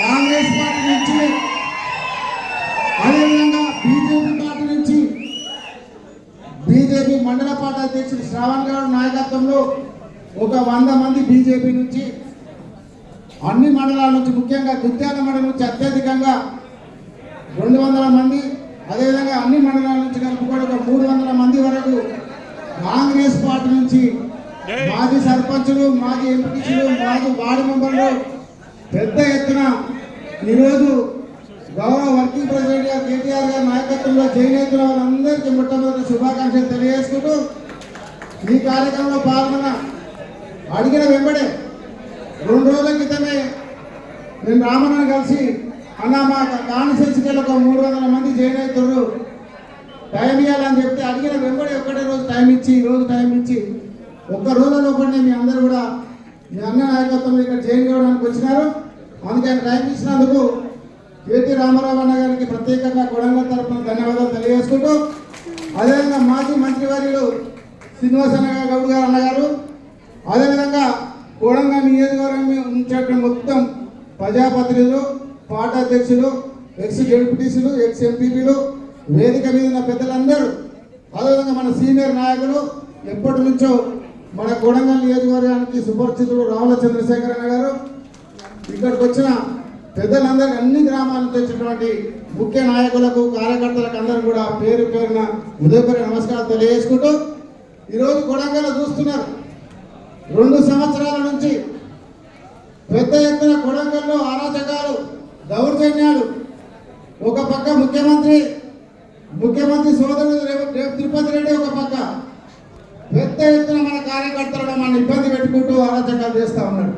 Congress party నుంచి అదేవిధంగా BJP party నుంచి బీజేపీ మండల పార్టీ అధ్యక్షుడు శ్రావణ్ గారు నాయకత్వంలో ఒక వంద మంది బీజేపీ నుంచి అన్ని మండలాల నుంచి ముఖ్యంగా దుత్యాల మండలం నుంచి అత్యధికంగా రెండు వందల మంది అదేవిధంగా అన్ని మండలాల నుంచి కలుపుకొని ఒక మూడు వందల మంది వరకు కాంగ్రెస్ పార్టీ నుంచి మాజీ సర్పంచులు మాజీ ఎంపీటీసీలు మాజీ వార్డు మెంబర్లు పెద్ద ఎత్తున ఈరోజు గౌరవ వర్కింగ్ ప్రెసిడెంట్ గారు కేటీఆర్ గారి నాయకత్వంలో చేనేత వాళ్ళందరికీ మొట్టమొదటి శుభాకాంక్షలు తెలియజేసుకుంటూ ఈ కార్యక్రమంలో పాల్గొన్న అడిగిన వెంబడే రెండు రోజుల క్రితమే నేను రామన్నను కలిసి అన్న మా కాన్స్టిట్యూన్సీకి ఒక మూడు వందల మంది జాయిన్ టైం ఇవ్వాలని చెప్తే అడిగిన వెంబడి ఒకటే రోజు టైం ఇచ్చి ఈ రోజు టైం ఇచ్చి ఒక్క రోజులో ఒకటి మీ అందరూ కూడా మీ అన్న నాయకత్వంలో ఇక్కడ జాయిన్ కావడానికి వచ్చినారు. అందుకే ఆయన టైం ఇచ్చినందుకు కేటీ రామారావు అన్న గారికి ప్రత్యేకంగా కొడంగల్ తరఫున ధన్యవాదాలు తెలియజేసుకుంటూ అదేవిధంగా మాజీ మంత్రివర్యులు శ్రీనివాస గౌడ్ గారు అన్నగారు అదేవిధంగా కోడంగల్ నియోజకవర్గం ఉంచేటువంటి మొత్తం ప్రజాప్రతినిధులు పార్టీ అధ్యక్షులు ఎక్స్ జడ్పీటీసీలు ఎక్స్ ఎంపీపీలు వేదిక మీద ఉన్న పెద్దలందరూ అదేవిధంగా మన సీనియర్ నాయకులు ఎప్పటి నుంచో మన కోడంగల్ నియోజకవర్గానికి సుపరిచితుడు రావుల చంద్రశేఖరన్న గారు. ఇక్కడికి వచ్చిన పెద్దలందరికీ అన్ని గ్రామాల నుంచి వచ్చినటువంటి ముఖ్య నాయకులకు కార్యకర్తలకు అందరూ కూడా పేరు పేరున ఉదయపూర్వ నమస్కారాలు తెలియజేసుకుంటూ ఈరోజు కొడంగల్ చూస్తున్నారు. రెండు సంవత్సరాల నుంచి పెద్ద ఎత్తున కొడంగల్లో అరాచకాలు దౌర్జన్యాలు. ఒక పక్క ముఖ్యమంత్రి ముఖ్యమంత్రి సోదరుడు రేపు తిరుపతి రెడ్డి ఒక పక్క కార్యకర్తలను మన ఇబ్బంది పెట్టుకుంటూ అరాచకాలు చేస్తూ ఉన్నాడు.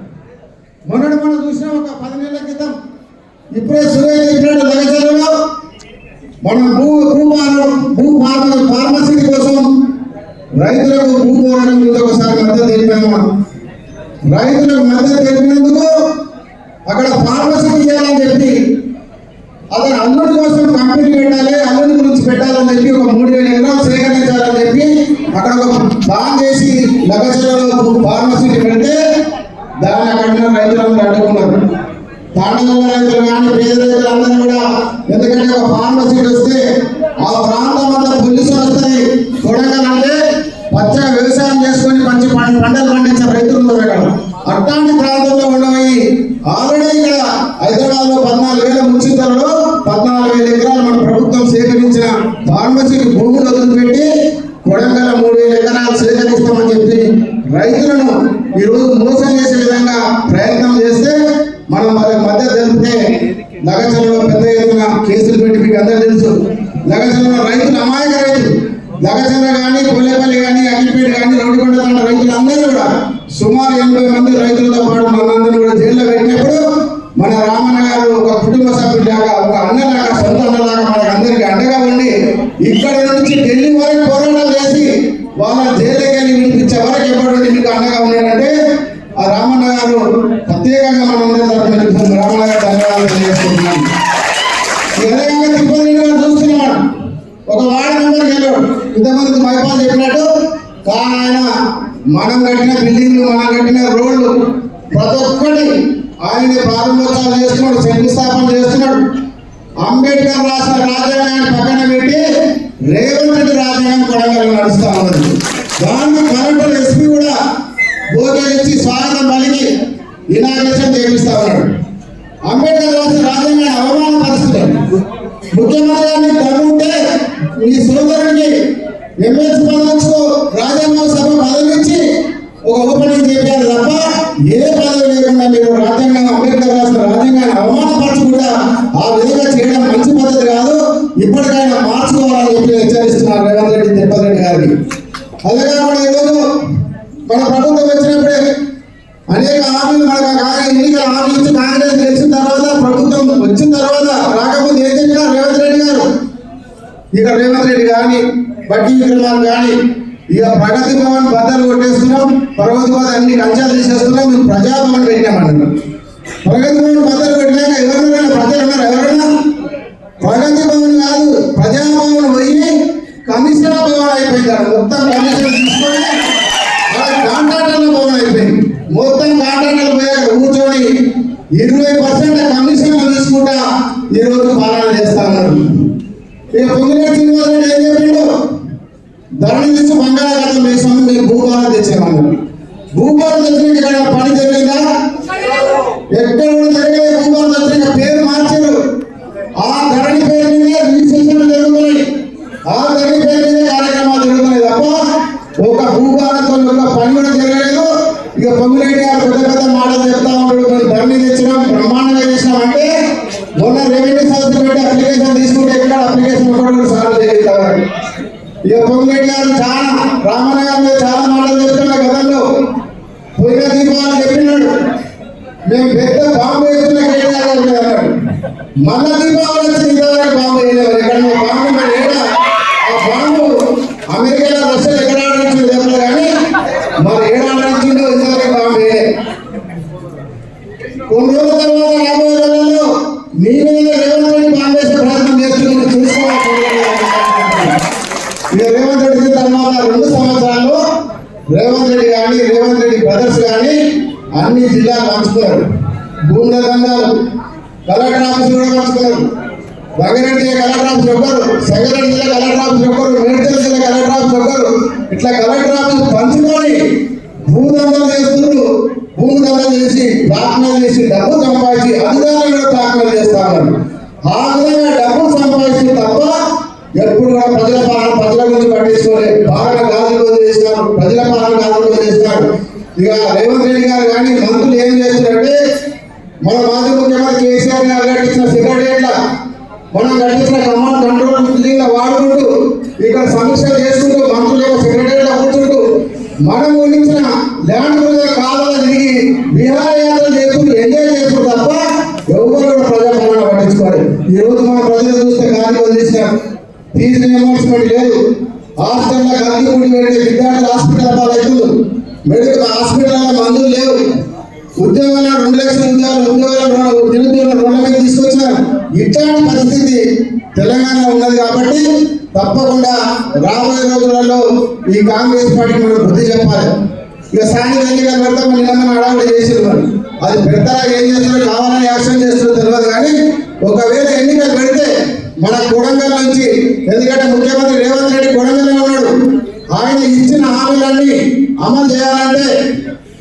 మొన్నటి మనం చూసిన ఒక పది నెలల క్రితం ఇప్పుడే సురేష్ చెప్పినట్టు లగచర్యలో మనం భూ భూమాలు భూ ఫార్మసీ కోసం రైతులకు భూ పోరాటం మీద ఒకసారి మద్దతు తెలిపాము మనం. రైతులకు మద్దతు తెలిపినందుకు అక్కడ ఫార్మసీ చేయాలని చెప్పి అతను అల్లుడి పండుగ రైతులు కానీ పేద రైతులు అందరూ కూడా ఎందుకంటే ఒక ఫార్మసీ వస్తే ఆ ప్రాంతం అంతా పోలీసులు వస్తాయి చూడగలంటే పచ్చగా వ్యవసాయం చేసుకొని మంచి పంటలు పండించే రైతులు ఉన్నారు ఇక్కడ. అట్లాంటి ప్రాంతంలో ఉండవి ఆల్రెడీ ఇక్కడ హైదరాబాద్లో పద్నాలుగు వేల ముచ్చింతలలో పద్నాలుగు వేల ఎకరాలు మన ప్రభుత్వం సేకరించిన ఫార్మసీ భూమి వదిలిపెట్టి కొడంగల మూడు వేల ఎకరాలు సేకరిస్తామని చెప్పి రైతులను ఈ రోజు మోసం చేసే విధంగా ప్రయత్నం చేస్తే మనం వారికి మద్దతు తెలిపితే లగచంలో పెద్ద ఎత్తున కేసులు పెట్టి మీకు అందరూ తెలుసు. లగచంలో రైతులు అమాయక రైతులు. లగచంద్ర కానీ కొల్లేపల్లి కానీ అగ్గిపేట కానీ రౌడికొండ రైతులు అందరూ కూడా సుమారు ఎనభై మంది రైతులతో పాటు మనందరినీ కూడా జైల్లో పెట్టినప్పుడు మన రామన్న గారు ఒక కుటుంబ సభ్యులాగా ఒక అన్నలాగా సొంత అన్నలాగా మనకు అందరికి అండగా ఉండి ఇక్కడ నుంచి ఢిల్లీ మైపాల్ చెప్పినట్టు కానీ ఆయన మనం కట్టిన బిల్డింగ్లు మనం కట్టిన రోడ్లు ప్రతి ఒక్కటి ఆయన ప్రారంభోత్సవాలు చేస్తున్నాడు శంకుస్థాపన చేస్తున్నాడు. అంబేద్కర్ రాసిన రాజ్యాంగాన్ని పక్కన పెట్టి రేవంత్ రెడ్డి రాజ్యాంగం కొడంగల్ నడుస్తా ఉన్నది. దాన్ని కరెంటు ఎస్పీ కూడా భోజనిచ్చి స్వాగతం పలికి ఇనాగ్రేషన్ చేపిస్తా ఉన్నాడు. అంబేద్కర్ రాసిన రాజ్యాంగాన్ని అవమానపరుస్తున్నాడు. ముఖ్యమంత్రి గారిని తగ్గుంటే నీ సోదరుడికి ఎమ్మెల్సీ పదవించుకో రాజ్యాంగ సభ పదవించి ఒక ఓపెనింగ్ చేయాలి తప్ప ఏ పదవి లేకుండా మీరు రాజ్యాంగం అంబేద్కర్ రాసిన రాజ్యాంగాన్ని అవమానపరచకుండా ఆ విధంగా చేయడం మంచి పద్ధతి కాదు. ఇప్పటికైనా మార్చుకోవాలని చెప్పి హెచ్చరిస్తున్నారు రేవంత్ రెడ్డి తిరుపతి రెడ్డి గారికి. అదే కాకుండా ఈరోజు మన ప్రభుత్వం వచ్చినప్పుడే అనేక హామీలు మనకు కాగా ఎన్నికల హామీలు ఇచ్చి కాంగ్రెస్ గెలిచిన తర్వాత ప్రభుత్వం వచ్చిన తర్వాత రాకముందు ఏం చెప్పినా రేవంత్ రెడ్డి గారు? ఇక రేవంత్ రెడ్డి కానీ బట్టి విక్రమాలు కానీ ఇక ప్రగతి భవన్ బద్దలు కొట్టేస్తున్నాం ప్రగతి భవన్ అన్ని కంచాలు తీసేస్తున్నాం మేము ప్రజాభవన్ పెట్టామన్నారు ప్రగతి భవన్ బద్దలు కొట్టినాక ఎవరైనా ప్రజలు ఉన్నారు? ఎవరైనా ప్రగతి భవన్ కాదు ప్రజాభవన్ పోయి కమిషనర్ భవన్ అయిపోయింది మొత్తం కమిషనర్ తీసుకొని కాంట్రాక్టర్ల భవన్ అయిపోయింది. మొత్తం కాంట్రాక్టర్లు పోయాక కూర్చొని ఇరవై పర్సెంట్ ఒక భూపాలతో ఒక పని కూడా జరగలేదు. ఇక పొంగిరెడ్డి గారు పెద్ద పెద్ద మాటలు చెప్తా ఉంటాడు మేము ధరణి తెచ్చినాం బ్రహ్మాండంగా చేసినాం అంటే మొన్న రెవెన్యూ సంస్థ పెట్టి అప్లికేషన్ తీసుకుంటే ఎక్కడ అప్లికేషన్ ఇవ్వడం సార్లు సాల్వ్ ఇక పొంగిరెడ్డి గారు చాలా రామన్న గారి చాలా మాటలు చెప్తున్నా గతంలో. పోయిన దీపావళి చెప్పినాడు. మేము పెద్ద బాంబు వేస్తున్న కేటీఆర్ గారు అన్నాడు. మళ్ళా దీపావళి వచ్చి ఇంతవరకు బాంబు వేయలేవు ఎక్కడ బాంబు ఏడా? ఆ బాంబు అమెరికాలో రష్యా ఎక్కడ ఆడించిందో చెప్పలేదు కానీ మరి ఏడా ఆడించిందో ఇంతవరకు బాంబు వేయలేదు కొన్ని రోజుల తర్వాత రాబోయే రోజుల్లో మీ మీద రేవంత్ రెడ్డి బాంబు వేసే ప్రయత్నం చేస్తున్నాడు చూసుకోవాలి ఇక రేవంత్ రెడ్డి తర్వాత రెండు సంవత్సరాలు రేవంత్ రెడ్డి కానీ రేవంత్ రెడ్డి బ్రదర్స్ కానీ అన్ని జిల్లాలు పంచుకున్నారు భూముల దండాలు కలెక్టర్ ఆఫీస్ కూడా పంచుకున్నారు రంగారెడ్డి జిల్లా కలెక్టర్ ఆఫీస్ ఒక్కరు సంగారెడ్డి జిల్లా కలెక్టర్ ఆఫీస్ ఒక్కరు మేడ్చల్ జిల్లా కలెక్టర్ ఆఫీస్ ఒక్కరు ఇట్లా కలెక్టర్ ఆఫీస్ పంచుకొని భూదండం చేస్తున్నారు. భూమి దండం చేసి ప్రార్థన చేసి డబ్బు సంపాదించి అధికారులు కూడా బ్లాక్మెయిల్ చేస్తా ఉన్నారు ఆ విధంగా డబ్బు సంపాదించి తప్ప ఎప్పుడు కూడా ప్రజల పాలన ప్రజల గురించి పట్టించుకోలేదు పాలన గాజులు చేసినారు ప్రజల పాలన గాజులు చేస్తాడు ఇక రేవంత్ రెడ్డి గారు కానీ మంత్రులు ఏం చేస్తున్నారంటే మన మాజీ ముఖ్యమంత్రి కేసీఆర్ గారు కట్టించిన సెక్రటరియట్ల మనం కట్టించిన కమాండ్ కంట్రోల్ దీనిలో వాడుకుంటూ ఇక్కడ సమీక్ష చేసుకుంటూ మంత్రులు యొక్క సెక్రటరీలో కూర్చుంటూ మనం ఊహించిన ల్యాండ్ క్రూజర్ కాలాలు తిరిగి విహారయాత్ర చేసుకుంటూ ఎంజాయ్ చేసుకుంటూ తప్ప ఎవరు కూడా ప్రజా పాలన ఈ రోజు మన ప్రజలు చూస్తే కార్యక్రమం వదిలేసినారు ఫీజు రియంబర్స్మెంట్ లేదు. హాస్టల్లో గంది పెట్టే పెడితే విద్యార్థులు హాస్పిటల్ పాలవుతుంది మెడికల్ హాస్పిటల్లో మందులు లేవు. ఉద్యోగాలు రెండు లక్షల ఉద్యోగాలు ఉద్యోగాలు నిరుద్యోగులు రెండు లక్షలు తీసుకొచ్చినారు ఇట్లాంటి పరిస్థితి తెలంగాణలో ఉన్నది కాబట్టి తప్పకుండా రాబోయే రోజులలో ఈ కాంగ్రెస్ పార్టీకి మనం బుద్ధి చెప్పాలి. ఇక స్థానిక ఎన్నికలు పెడతాం నిన్న మన అడవులు చేసారు అది పెడతారా ఏం చేస్తారో కావాలని యాక్షన్ చేస్తారో తెలియదు కానీ ఒకవేళ ఎన్నికలు పెడితే మన కొడంగల్ నుంచి ఎందుకంటే ముఖ్యమంత్రి రేవంత్ రెడ్డి కొడంగల్లో ఉన్నాడు. ఆయన ఇచ్చిన హామీలన్నీ అమలు చేయాలంటే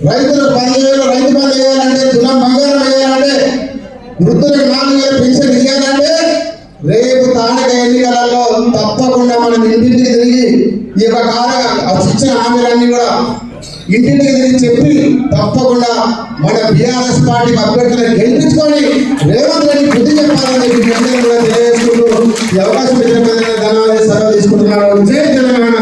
రైతులు పదివేలు రైతు పని చేయాలంటే తులం బంగారం వేయాలంటే వృద్ధులకు నాలుగు వేలు పెన్షన్ ఇవ్వాలంటే రేపు స్థానిక ఎన్నికలలో తప్పకుండా మనం ఇంటింటికి తిరిగి ఈ యొక్క కార్య ఇచ్చిన హామీలన్నీ కూడా ఇంటింటికి చెప్పి తప్పకుండా మన బీఆర్ఎస్ పార్టీ అభ్యర్థులను గెలిపించుకొని రేవంత్ రెడ్డి బుద్ధి చెప్పాలని చెప్పి కూడా తెలియజేసుకుంటూ ఈ అవకాశం ఇచ్చిన ప్రజలకు ధన్యవాదాలు సెలవు తీసుకుంటున్నాను. జై తెలంగాణ.